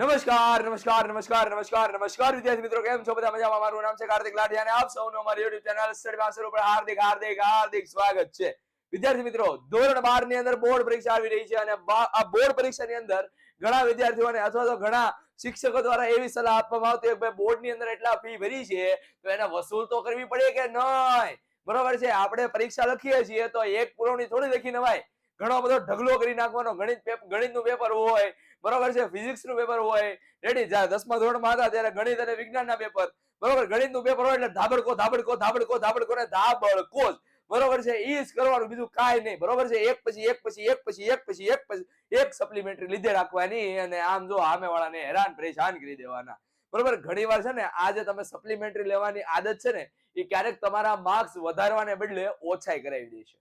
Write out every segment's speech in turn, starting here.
નમસ્કાર નમસ્કાર નમસ્કાર નમસ્કાર નમસ્કાર. વિદ્યાર્થી મિત્રો, કેમ છો? બધા મજામાં? મારું નામ છે કાર્તિક લાઠી અને આપ સૌનું અમારી YouTube ચેનલ સ્ટડી માસ્ટર ઉપર હાર્દિક હાર્દિક હાર્દિક સ્વાગત છે. વિદ્યાર્થી મિત્રો, ધોરણ 12 ની અંદર બોર્ડ પરીક્ષા આવી રહી છે અને આ બોર્ડ પરીક્ષાની અંદર ઘણા વિદ્યાર્થીઓને અથવા તો ઘણા શિક્ષકો દ્વારા એવી સલાહ આપવામાં આવતી કે બોર્ડની અંદર એટલા ફી ભરી છે, તો એને વસૂલ તો કરવી પડે કે નહીં? બરોબર છે? આપણે પરીક્ષા લખીએ છીએ તો એક પુરવણી થોડી લખી નવાય. ઘણો બધો ઢગલો કરી નાખવાનો ગણિત પેપ- ગણિતનું પેપર હોય બરોબર છે? ફિઝિક્સનું પેપર હોય રેડી જ્યારે દસમા ધોરણમાં હતા, ત્યારે ગણિત અને વિજ્ઞાનના પેપર બરોબર? ગણિતનું પેપર હોય એટલે ધાબડકો ધાબડકો ધાબડકો ધાબડકો ને ધાબડકો જ. બરોબર છે? ઈ જ કરવાનું, બીજું કાંઈ નહીં. બરોબર છે? એક પછી એક પછી એક પછી એક પછી એક પછી એક સપ્લિમેન્ટરી લીધે રાખવાની અને આમ જો સામે વાળાને હેરાન, પરેશાન કરી દેવાના. બરોબર? ઘણી વાર છે ને આ જે તમે સપ્લિમેન્ટરી લેવાની આદત છે ને, એ ક્યારેક તમારા માર્ક્સ વધારવાને બદલે ઓછાઈ કરાવી દે છે.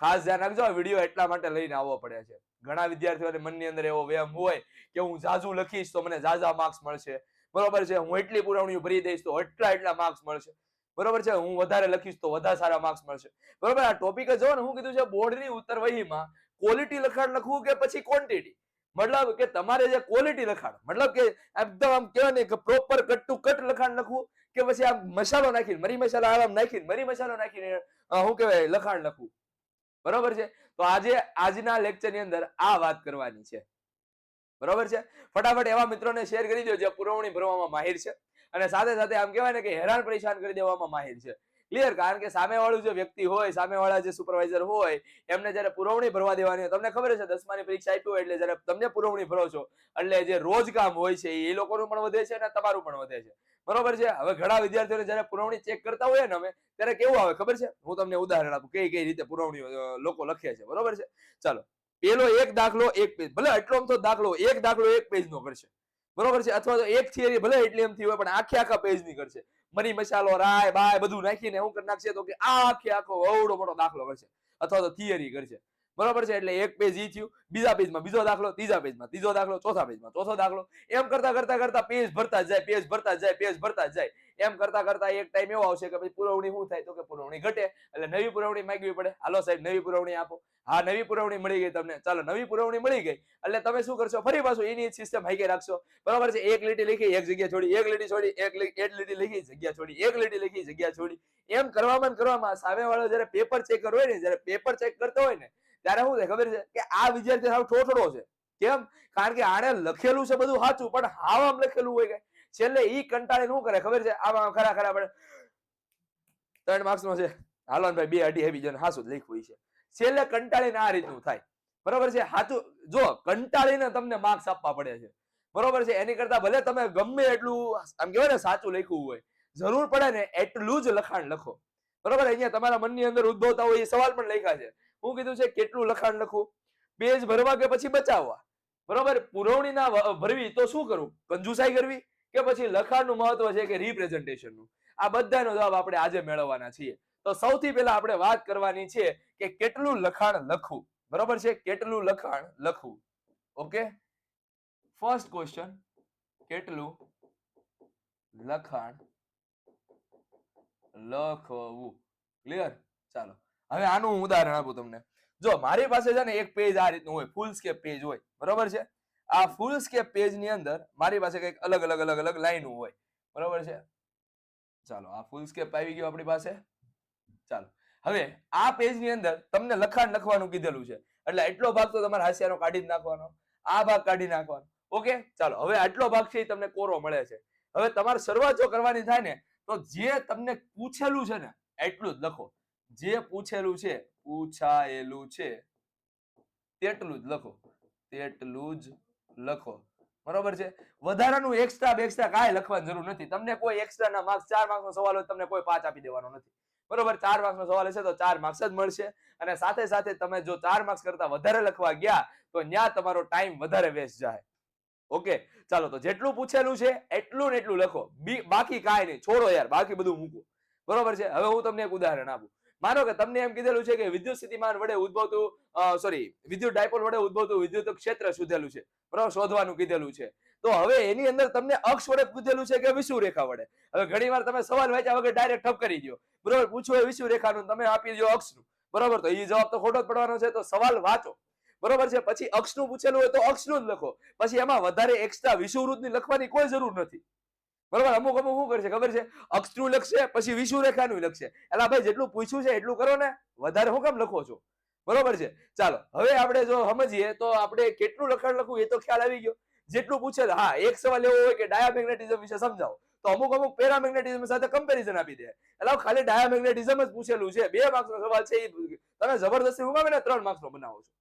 ખાસ ધ્યાન રાખજો વીડિયો એટલા માટે લઈને આવવો પડે છે. ઘણા વિદ્યાર્થીઓને મનની અંદર એવો વહેમ હોય કે હું ઝાઝુ લખીશ તો મને ઝાઝા માર્ક્સ મળશે. બરોબર છે, હું એટલી પુરવણીઓ ભરી દઈશ તો એટલા એટલા માર્ક્સ મળશે. બરોબર છે, હું વધારે લખીશ તો વધારે સારા માર્ક્સ મળશે. બરોબર, આ ટોપિક જ ને, હું કીધું છે બોર્ડની ઉત્તર વહીમાં ક્વોલિટી લખાણ લખવું કે પછી ક્વોન્ટિટી મતલબ કે તમારે જે ક્વોલિટી લખાણ, મતલબ કે એકદમ આમ કહેવાય ને કે પ્રોપર કટ ટુ કટ લખાણ લખવું કે પછી આમ મસાલો નાખીને, મરી મસાલા આરામ નાખીને, મરી મસાલો નાખીને હું શું કહેવાય, લખાણ લખવું. બરોબર છે? તો આજે, આજના લેક્ચરની અંદર આ વાત કરવાની છે. બરોબર છે? ફટાફટ એવા મિત્રોને શેર કરી દો જે પુરવણી ભરવામાં માહિર છે. અને સાથે સાથે આમ કહેવાય ને કે હેરાન પરેશાન કરી દેવામાં માહિર છે. ક્લિયર કારણ કે સામેવાળું જે વ્યક્તિ હોય, સામેવાળા જે સુપરવાઇઝર હોય, એમને જ્યારે પુરવણી ભરવા દેવાની તમને ખબર છે દસમાની પરીક્ષા આપી હોય એટલે જ્યારે તમને પુરવણી ભરો છો, એટલે જે રોજ કામ હોય છે, એ લોકોનું પણ વધે છે અને તમારું પણ વધે છે. બરોબર છે? હવે ઘણા વિદ્યાર્થીઓને જ્યારે પુરવણી ચેક કરતા હોય ને અમે, ત્યારે કેવું આવે ખબર છે? હું તમને ઉદાહરણ આપું કઈ કઈ રીતે પુરવણી લોકો લખે છે, બરોબર છે? ચાલો, પેલો એક દાખલો એક પેજ ભલે એટલો તો દાખલો એક દાખલો એક પેજ નો કરશે, બરોબર છે? અથવા તો એક થિયરી ભલે એટલી એમથી હોય, પણ આખે આખા પેજની કરશે. મરી મસાલો, રાય, બાય બધું નાખીને શું કરી નાખશે તો કે આ આખે આખો અવડો મોટો દાખલો કરશે, અથવા તો થિયરી કરશે. બરોબર છે? એટલે એક પેજ ઈ થયું, બીજા પેજમાં બીજો દાખલો, ત્રીજા પેજમાં ત્રીજો દાખલો, ચોથા પેજમાં ચોથો દાખલો. એમ કરતા કરતા કરતા પેજ ભરતા જાય પેજ ભરતા જાય પેજ ભરતા જાય. એમ કરતા કરતા એક ટાઈમ એવો આવશે કે ભાઈ પુરવણી શું થાય? તો કે પુરવણી ઘટે. એટલે નવી પુરવણી માંગવી પડે. હાલો સાહેબ, નવી પુરવણી આપો. હા, નવી પુરવણી મળી ગઈ તમને. ચાલો, નવી પુરવણી મળી ગઈ. એટલે તમે શું કરશો? ફરી પાછું એની સિસ્ટમ હાઈકે રાખશો. બરાબર છે? એક લીટી લખી, એક જગ્યા છોડી. એક લીટી છોડી, એક લીટી લખી, જગ્યા છોડી. એક લીટી લખી, જગ્યા છોડી. એમ કરવામાં કરવામાં સામે વાળો જયારે પેપર ચેકર હોય ને, જયારે પેપર ચેક કરતો હોય ને ત્યારે શું થાય ખબર છે કે આ વિદ્યાર્થી સાવ ઠોઠડો છે. કેમ? કારણ કે આણે લખેલું છે બધું સાચું, પણ હાવ આમ લખેલું હોય કે છેલ્લે ઈ કંટાળીને શું કરે, ખબર છે? આમ આમ ખરા ખરા પડે. ત્રણ માર્ક્સ નો છે. હાલો ભાઈ, બે અઢી હેવી જન હાસું લખ્યું છે? છેલ્લે કંટાળીને આ રીતનું થાય. બરોબર છે? હાચું. જો, કંટાળીને તમને માર્ક્સ આપવા પડે છે. બરોબર છે? એની કરતા ભલે તમે ગમે એટલું, આમ કહેવાય ને, સાચું લખ્યું હોય, જરૂર પડે ને એટલું જ લખાણ લખો. બરોબર? અહીંયા તમારા મનની અંદર ઉદ્ભવતા હોય એ સવાલ પણ લખ્યા છે. હું કીધું છે, કેટલું લખાણ લખવું પેજ ભરવા કે પછી બચાવવા? બરોબર? પુરવણી ના ભરવી તો શું કરવું કંજુસાઈ કરવી? કે પછી લખાણનું મહત્વ છે કે રિપ્રેઝન્ટેશનનું આ બધાનો જવાબ આપણે આજે મેળવવાના છીએ. તો સૌથી પહેલા આપણે વાત કરવાની છે કે કેટલું લખાણ લખવું? બરોબર છે? કેટલું લખાણ લખવું? ઓકે? ફર્સ્ટ ક્વેશ્ચન કેટલું લખાણ લખવું? ક્લિયર ચાલો. હવે આનું ઉદાહરણ આપું તમને. જો, મારી પાસે છે ને એક પેજ આ રીતનું હોય ફૂલ સ્કેપ પેજ હોય. બરોબર છે? આ ફૂલ સ્કેપ પેજની અંદર મારી પાસે કંઈક અલગ અલગ અલગ અલગ લાઈનો હોય. બરોબર છે? ચાલો, આ ફૂલ સ્કેપ આવી ગયો આપણી પાસે. ચાલો. હવે આ પેજની અંદર તમને લખાણ લખવાનું કીધેલું છે. એટલે એટલો ભાગ તો તમારે હાસ્યાનો કાઢી જ નાખવાનો. આ ભાગ કાઢી નાખવાનો. ઓકે? ચાલો, હવે આટલો ભાગ છે એ તમને કોરો મળે છે. હવે તમારે શરૂઆત જો કરવાની થાય ને, તો જે તમને પૂછેલું છે ને એટલું જ લખો. જે પૂછેલું છે, પૂછાયેલું છે, તેટલું જ લખો, તેટલું જ લખો. બરોબર છે? વધારાનું એક્સ્ટ્રા બેક્સ્ટ્રા કાંઈ લખવાની જરૂર નથી. તમને કોઈ એક્સ્ટ્રા ના માર્ક્સ ચાર માર્ક્સ નો સવાલ હોય તમને કોઈ પાંચ આપી દેવાનો નથી. બરોબર? ચાર માર્ક્સ નો સવાલ હશે તો ચાર માર્ક્સ જ મળશે. અને સાથે સાથે તમે જો ચાર માર્ક્સ કરતા વધારે લખવા ગયા, તો ત્યાં તમારો ટાઈમ વધારે વેસ્ટ જાય. ઓકે? ચાલો, તો જેટલું પૂછેલું છે, એટલું ને એટલું લખો. બાકી કાંઈ નહીં. છોડો યાર, બાકી બધું મૂકો. બરોબર છે? હવે હું તમને એક ઉદાહરણ આપું. માનો કે તમને એમ કીધેલું છે કે વિદ્યુત સ્થિતિમાન વડે ઉદ્ભવતું સોરી વિદ્યુત ડાયપોલ વડે ઉદ્ભવતું વિદ્યુત ક્ષેત્ર શોધેલું છે. બરાબર? શોધવાનું કીધેલું છે. તો હવે એની અંદર તમને અક્ષ વડે પૂછેલું છે કે રેખા વડે. હવે ઘણી વાર તમે સવાલ વાંચ્યા વગર ડાયરેક્ટ ઠપ કરી દો બરોબર? પૂછો એ વિષુવ રેખાનું તમે આપી દો અક્ષનું. બરોબર? તો એ જવાબ તો ખોટો જ પડવાનો છે. તો સવાલ વાંચો. બરોબર છે? પછી અક્ષનું પૂછેલું હોય તો અક્ષનું જ લખો. પછી એમાં વધારે એક્સ્ટ્રા વિષુવૃત્તની લખવાની કોઈ જરૂર નથી. બરોબર, અમુક અમુક શું કરશે, ખબર છે? અક્ષનું લખશે, પછી વિષુરેખાનું લખશે. એટલે ભાઈ જેટલું પૂછ્યું છે, એટલું કરો ને. વધારે હું કેમ લખો છો? બરોબર છે? ચાલો, હવે આપણે જો સમજીએ, તો આપણે કેટલું લખાણ લખવું એ તો ખ્યાલ આવી ગયો. જેટલું પૂછે હા, એક સવાલ એવો હોય કે ડાયામેગ્નેટિઝમ વિશે સમજાવો. તો અમુક અમુક પેરામેગ્નેટિઝમ સાથે કમ્પેરિઝન આપી દે. એટલે ખાલી ડાયામેગ્નેટિઝમ જ પૂછેલું છે. બે માર્ક્સનો સવાલ છે એ તમે જબરદસ્તી હું ને, ત્રણ માર્ક્સનો બનાવો છો.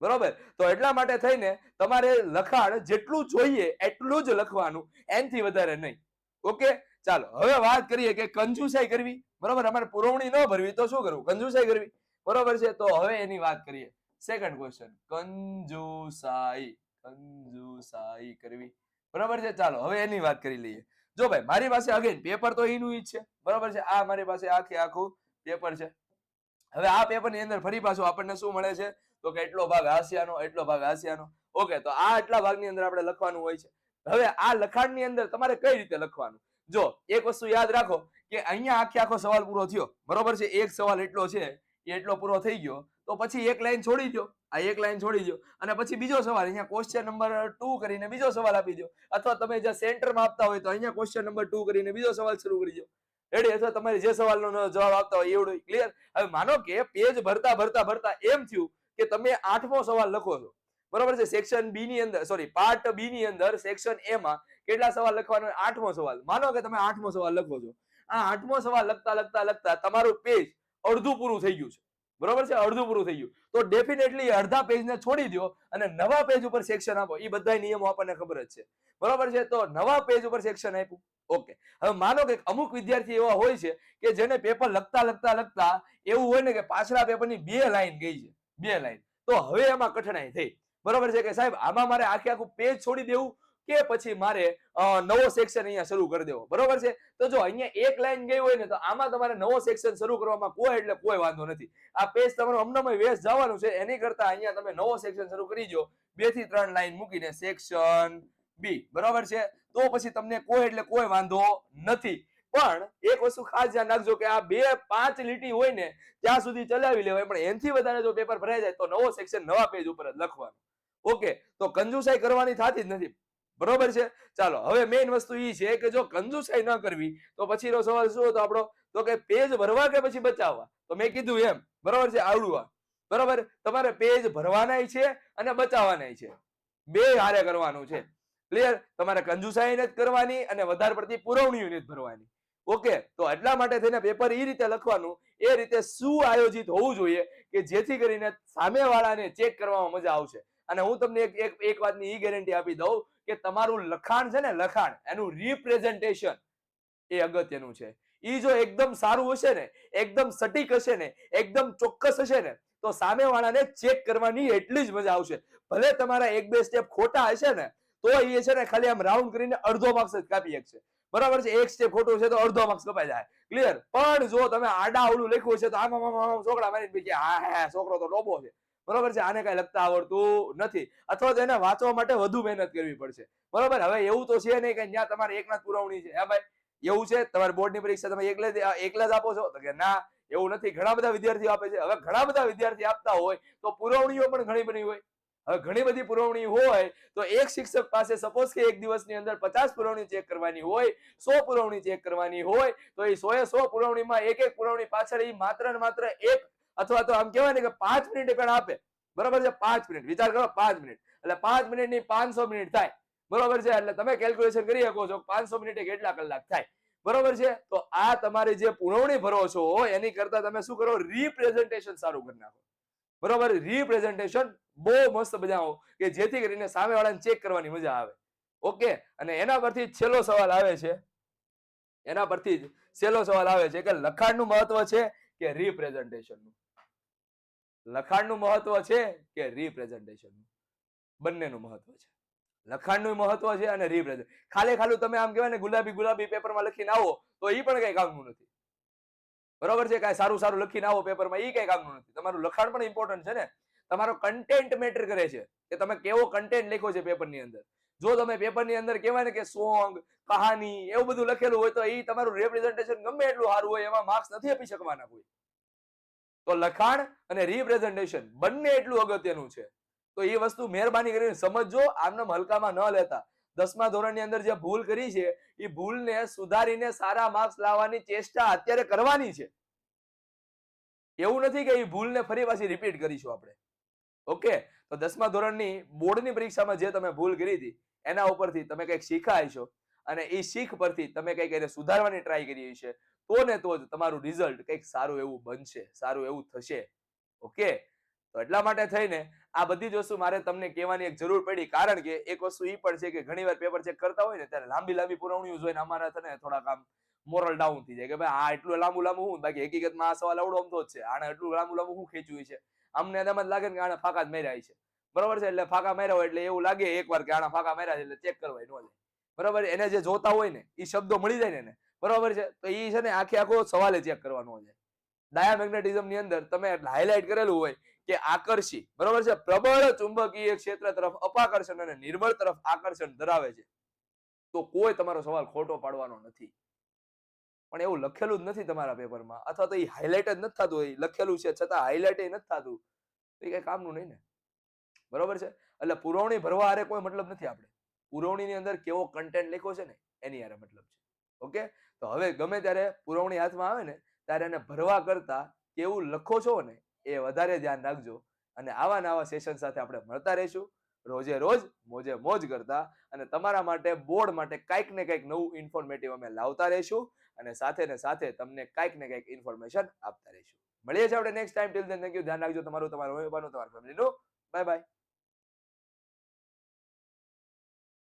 બરોબર? તો એટલા માટે થઈને તમારે લખાણ જેટલું જોઈએ એટલું જ લખવાનું, એનથી વધારે નહીં. ઓકે? ચાલો, હવે વાત કરીએ કે કંજુસાઈ કરવી. બરોબર? અમારે પુરવણી ન ભરવી, તો શું કરવું? કંજુસાઈ કરવી. બરોબર છે? તો હવે એની વાત કરીએ. સેકન્ડ ક્વેશ્ચન કંજુસાઈ કંજુસાઈ કરવી. બરાબર છે? ચાલો, હવે એની વાત કરી લઈએ. જો ભાઈ, મારી પાસે અગેન પેપર તો એનું જ છે. બરાબર છે? આ મારી પાસે આખે આખું પેપર છે. હવે આ પેપરની અંદર ફરી પાછું આપણને શું મળે છે? તો કે એટલો ભાગ હાસ્યાનો, એટલો ભાગ હાસ્યાનો. ઓકે, તો આ આટલા ભાગની અંદર આપણે લખવાનું હોય છે. હવે આ લખાણની અંદર તમારે કઈ રીતે લખવાનું? જો, એક વસ્તુ યાદ રાખો કે અહીંયા આખે આખો સવાલ પૂરો થયો. બરોબર છે? એક સવાલ એટલો છે એ એટલો પૂરો થઈ ગયો. તો પછી એક લાઈન છોડી દો. આ એક લાઈન છોડી દો. અને પછી બીજો સવાલ, અહીંયા ક્વેશ્ચન નંબર ટુ કરીને બીજો સવાલ આપી દો. અથવા તમે જે સેન્ટરમાં આપતા હોય તો અહીંયા ક્વેશ્ચન નંબર ટુ કરીને બીજો સવાલ શરૂ કરી દો. રેડી અથવા તમારે જે સવાલનો જવાબ આપતા હોય એવડું ક્લિયર હવે માનો કે પેજ ભરતા ભરતા ભરતા એમ થયું કે તમે આઠમો સવાલ લખો છો. બરોબર છે? સેક્શન બી ની અંદર સોરી પાર્ટ બી ની અંદર સેક્શન એ માં કેટલા સવાલ લખવાનો આઠમો સવાલ. માનો કે તમે આઠમો સવાલ લખો છો. આ આઠમો સવાલ લખતા લખતા લખતા તમારું પેજ અડધું પૂરું થઈ ગયું છે. બરોબર છે? અડધું પૂરું થઈ ગયું. તો ડેફિનેટલી અડધા પેજને છોડી દો અને નવા પેજ ઉપર સેક્શન આપો. એ બધા નિયમો આપણને ખબર જ છે. બરોબર છે? તો નવા પેજ ઉપર સેક્શન આપ્યું. ઓકે. હવે માનો કે અમુક વિદ્યાર્થી એવા હોય છે કે જેને પેપર લખતા લખતા લખતા એવું હોય ને કે પાછલા પેપરની બે લાઈન ગઈ છે. બે લાઈન. તો હવે એમાં કઠણાઈ થઈ. બરોબર છે કે સાહેબ? આમાં મારે આખે આખું પેજ છોડી દેવું કે પછી મારે નવો સેક્શન અહીંયા શરૂ કરી દેવો. બરોબર છે? તો જો અહીંયા એક લાઈન ગઈ હોય ને તો આમાં તમારે નવો સેક્શન શરૂ કરવામાં કોઈ એટલે કોઈ વાંધો નથી. આ પેજ તમારું અમનામય વેસ્ટ જવાનું છે. એની કરતા અહીંયા તમે નવો સેક્શન શરૂ કરી દો બેથી ત્રણ લાઈન મૂકીને સેક્શન બી બરોબર છે? તો પછી તમને કોઈ એટલે કોઈ વાંધો નથી. પણ એક વસ્તુ ખાસ ધ્યાન રાખજો કે આ બે પાંચ લીટી હોય ને, ત્યાં સુધી ચલાવી લેવાય, પણ એનથી વધારે જો પેપર ભરાઈ જાય તો નવો સેક્શન નવા પેજ ઉપર જ લખવાનું. ઓકે તો કંજુસાઈ કરવાની થતી જ નથી. બરોબર છે? ચાલો, હવે મેઇન વસ્તુ એ છે કે જો કંજુસાઈ ન કરવી, તો પછીનો સવાલ શું હતો આપણો? તો કે પેજ ભરવા કે પછી બચાવવા? તો મેં કીધું એમ. બરોબર છે? આવડવા બરોબર? તમારે પેજ ભરવાનાય છે અને બચાવવાનાય છે. બે હારે કરવાનું છે. ક્લિયર તમારે કંજુસાઈ જ કરવાની અને વધારે પડતી પુરવણીઓ જ ભરવાની. ઓકે, તો એટલા માટે થઈને પેપર એ રીતે લખવાનું, એ રીતે શું આયોજિત હોવું જોઈએ કે જેથી કરીને સામેવાળાને ચેક કરવામાં મજા આવશે. અને હું તમને એક એક વાતની ઈ ગેરંટી આપી દઉં કે તમારું લખાણ છે ને, લખાણ, એનું રિપ્રેઝન્ટેશન એ અગત્યનું છે. એ જો એકદમ સારું હશે ને, એકદમ સટીક હશે ને, એકદમ ચોક્કસ હશે ને, તો સામેવાળાને ચેક કરવાની એટલી જ મજા આવશે. ભલે તમારા એક બે સ્ટેપ ખોટા હશે ને તો એ છે ને ખાલી આમ રાઉન્ડ કરીને અડધો માર્ક્સ જ કાપી શકશે. બરાબર છે? એક સ્ટેપ ખોટું છે તો અડધો માર્ક્સ કપાઈ જાય. ક્લિયર પણ જો તમે આડા અવળું લખ્યું છે તો આમ આમ છોકરા મારી પછી હા હા છોકરો તો ડોબો છે. બરોબર છે? આને કઈ લખતા આવડતું નથી. અથવા તો એને વાંચવા માટે વધુ મહેનત કરવી પડશે. બરોબર? હવે એવું તો છે નહીં કે જ્યાં તમારે એકના જ પુરવણી છે. હા, ભાઈ? એવું છે? તમારી બોર્ડની પરીક્ષા તમે એકલે એકલા જ આપો છો? તો કે ના, એવું નથી. ઘણા બધા વિદ્યાર્થીઓ આપે છે. હવે ઘણા બધા વિદ્યાર્થી આપતા હોય તો પુરવણીઓ પણ ઘણી બધી હોય. ઘણી બધી પુરવણી હોય તો એક શિક્ષક પાસે સપોઝ કે એક દિવસની અંદર પચાસ પુરવણી ચેક કરવાની હોય, સો પુરવણી ચેક કરવાની હોય, તો એ સો એ સો પુરવણીમાં એક એક પુરવણી પાછળ એ માત્ર ને માત્ર એક અથવા તો આમ કહેવાય ને કે પાંચ મિનિટ પણ આપે. બરોબર છે? પાંચ મિનિટ. વિચાર કરો, પાંચ મિનિટ. એટલે પાંચ મિનિટની પાંચસો મિનિટ થાય. બરોબર છે? એટલે તમે કેલ્ક્યુલેશન કરી શકો છો પાંચસો મિનિટે કેટલા કલાક થાય. બરોબર છે? તો આ તમારે જે પુરવણી ભરો છો, એની કરતા તમે શું કરો? રીપ્રેઝન્ટેશન સારું કરી નાખો. બરોબર? રિપ્રેઝન્ટેશન બહુ મસ્ત બજાવો કે જેથી કરીને સામેવાળાને ચેક કરવાની મજા આવે. ઓકે અને એના પરથી છેલ્લો સવાલ આવે છે. એના પરથી જ છેલ્લો સવાલ આવે છે કે લખાણનું મહત્વ છે કે રિપ્રેઝન્ટેશનનું લખાણનું મહત્વ છે કે રિપ્રેઝન્ટેશનનું બંનેનું મહત્વ છે. લખાણનું મહત્વ છે અને રિપ્રેઝન્ટ ખાલી ખાલી તમે આમ કહેવાય ને ગુલાબી ગુલાબી પેપરમાં લખીને આવો, તો એ પણ કઈ કામનું નથી. બરોબર છે? કાંઈ સારું સારું લખીને આવો પેપરમાં એ કઈ કામનું નથી. તમારું લખાણ પણ ઇમ્પોર્ટન્ટ છે ને? તમારો કન્ટેન્ટ મેટર કરે છે. કે તમે કેવો કન્ટેન્ટ લખ્યો છે પેપરની અંદર. જો તમે પેપરની અંદર કહેવાય ને કે સોંગ કહાની, એવું બધું લખેલું હોય તો એ તમારું રિપ્રેઝન્ટેશન ગમે એટલું સારું હોય એમાં માર્ક્સ નથી આપી શકવાના કોઈ. તો લખાણ અને રિપ્રેઝન્ટેશન બંને એટલું અગત્યનું છે. તો એ વસ્તુ મહેરબાની કરીને સમજજો આમને હલકામાં ન લેતા. દસમા ધોરણની અંદર જે ભૂલ કરી છે એ ભૂલને સુધારીને સારા માર્ક્સ લાવવાની ચેષ્ટા અત્યારે કરવાની છે. એવું નથી કે એ ભૂલને ફરી પાછી રિપીટ કરીશું આપણે. ઓકે? તો દસમા ધોરણની બોર્ડની પરીક્ષામાં જે તમે ભૂલ કરી હતી, એના ઉપરથી તમે કંઈક શીખાય છો અને એ શીખ પરથી તમે કંઈક એને સુધારવાની ટ્રાય કરી છે તો ને તો જ તમારું રિઝલ્ટ કંઈક સારું એવું બનશે, સારું એવું થશે. ઓકે? તો એટલા માટે થઈને આ બધી જ વસ્તુ મારે તમને કહેવાની એક જરૂર પડી, કારણ કે એક વસ્તુ એ પણ છે કે ઘણીવાર પેપર ચેક કરતા હોય ને ત્યારે લાંબી લાંબી પુરવણીઓ જોઈને અમારા થને થોડા આમ મોરલ ડાઉન થઈ જાય કે ભાઈ આ એટલું લાંબુ લાંબુ હું બાકી હકીકતમાં આ સવાલ અવડો અમથો જ છે. આને એટલું લાંબુ લાંબુ હું ખેંચ્યું છે? અમને એમ જ લાગે કે આને ફાકા જ માર્યા છે. બરોબર છે? એટલે ફાકા માર્યા હોય એટલે એવું લાગે એકવાર કે આના ફાકા માર્યા છે એટલે ચેક કરવાય, ન જાય બરોબર? એને જે જોતા હોય ને એ શબ્દો મળી જાય ને એને. બરોબર છે? તો એ છે ને આખે આખો સવાલે ચેક કરવાનો છે. ડાયામેગ્નેટિઝમની અંદર તમે હાઇલાઇટ કરેલું હોય કે આકર્ષી. બરોબર છે? પ્રબળ ચુંબકીય ક્ષેત્ર તરફ અપાકર્ષણ અને નિર્બળ તરફ આકર્ષણ ધરાવે છે. તો કોઈ તમારો સવાલ ખોટો પાડવાનો નથી. પણ એવું લખેલું જ નથી તમારા પેપરમાં. અથવા તો એ હાઇલાઇટ જ નથી થતું, એ લખેલું છે, છતાં હાઇલાઇટ નથી થતું. તો એ કઈ કામનું નહીં ને. બરોબર છે? એટલે પુરવણી ભરવા હારે કોઈ મતલબ નથી આપણે. પુરવણીની અંદર કેવો કન્ટેન્ટ લખ્યો છે ને, એની હારે મતલબ છે. ઓકે? તો હવે ગમે ત્યારે પુરવણી હાથમાં આવે ને, ત્યારે એને ભરવા કરતા કેવું લખો છો ને, એ વધારે ધ્યાન રાખજો. અને આવા નવા સેશન સાથે આપણે મળતા રહીશું. રોજે રોજ મોજે મોજ કરતા અને તમારા માટે બોર્ડ માટે કાંઈક ને કંઈક નવું ઇન્ફોર્મેટિવ અમે લાવતા રહીશું અને સાથે ને સાથે તમને કાંઈક ને કંઈક ઇન્ફોર્મેશન આપતા રહીશું. મળીએ છીએ આપણે next time till then thank you ધ્યાન રાખજો તમારું તમારું, તમારા ફેમિલીનું બાય બાય